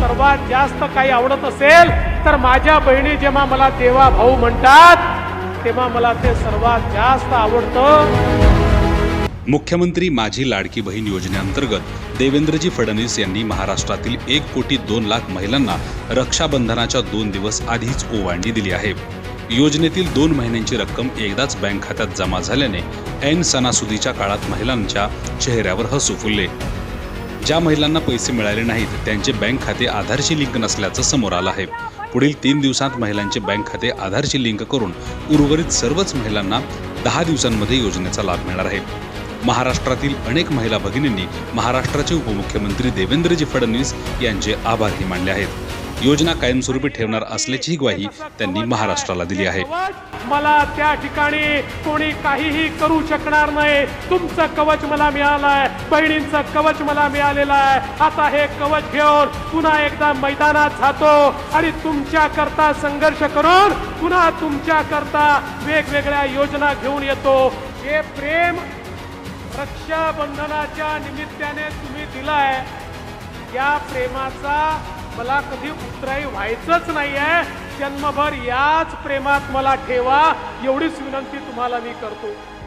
सर्वात जास्त काही आवडत असेल तर माझ्या बहिणी जेव्हा मला देवा भाऊ म्हणतात तेव्हा मला ते सर्वात जास्त आवडतं. मुख्यमंत्री माझी लाडकी बहीण योजनेअंतर्गत देवेंद्रजी फडणवीस यांनी महाराष्ट्रातील एक कोटी दोन लाख महिलांना रक्षाबंधनाच्या दोन दिवस आधीच ओवाळणी दिली आहे. योजनेतील दोन महिन्यांची रक्कम एकदाच बँक खात्यात जमा झाल्याने ऐन सणासुदीच्या काळात महिलांच्या चेहऱ्यावर हसू फुलले. ज्या महिलांना पैसे मिळाले नाहीत त्यांचे बँक खाते आधारशी लिंक नसल्याचं समोर आलं आहे. पुढील तीन दिवसांत महिलांचे बँक खाते आधारशी लिंक करून उर्वरित सर्वच महिलांना दहा दिवसांमध्ये योजनेचा लाभ मिळणार आहे. महाराष्ट्रातील अनेक महिला भगिनींनी महाराष्ट्राचे उपमुख्यमंत्री देवेंद्रजी फडणवीस यांचे आभारही मानले आहेत. योजना कायमस्वरूपी ठेवणार असल्याची ग्वाही त्यांनी महाराष्ट्राला दिली आहे. मला त्या ठिकाणी कोणी काहीही करू शकणार नाही. तुमचं कवच मला मिळालंय. बहिणींचं कवच मला मिळालेलं आहे. आता हे कवच घेऊन पुन्हा एकदा मैदानात जातो आणि तुमच्या करता संघर्ष करून पुन्हा तुमच्या करता वेगवेगळ्या योजना घेऊन येतो. हे प्रेम रक्षाबंधनाच्या निमित्ताने तुम्ही दिलाय. या प्रेमाचा मला कधी उतराई व्हायचंच नाहीये. जन्मभर याच प्रेमात मला ठेवा. एवढीच विनंती तुम्हाला मी करतो.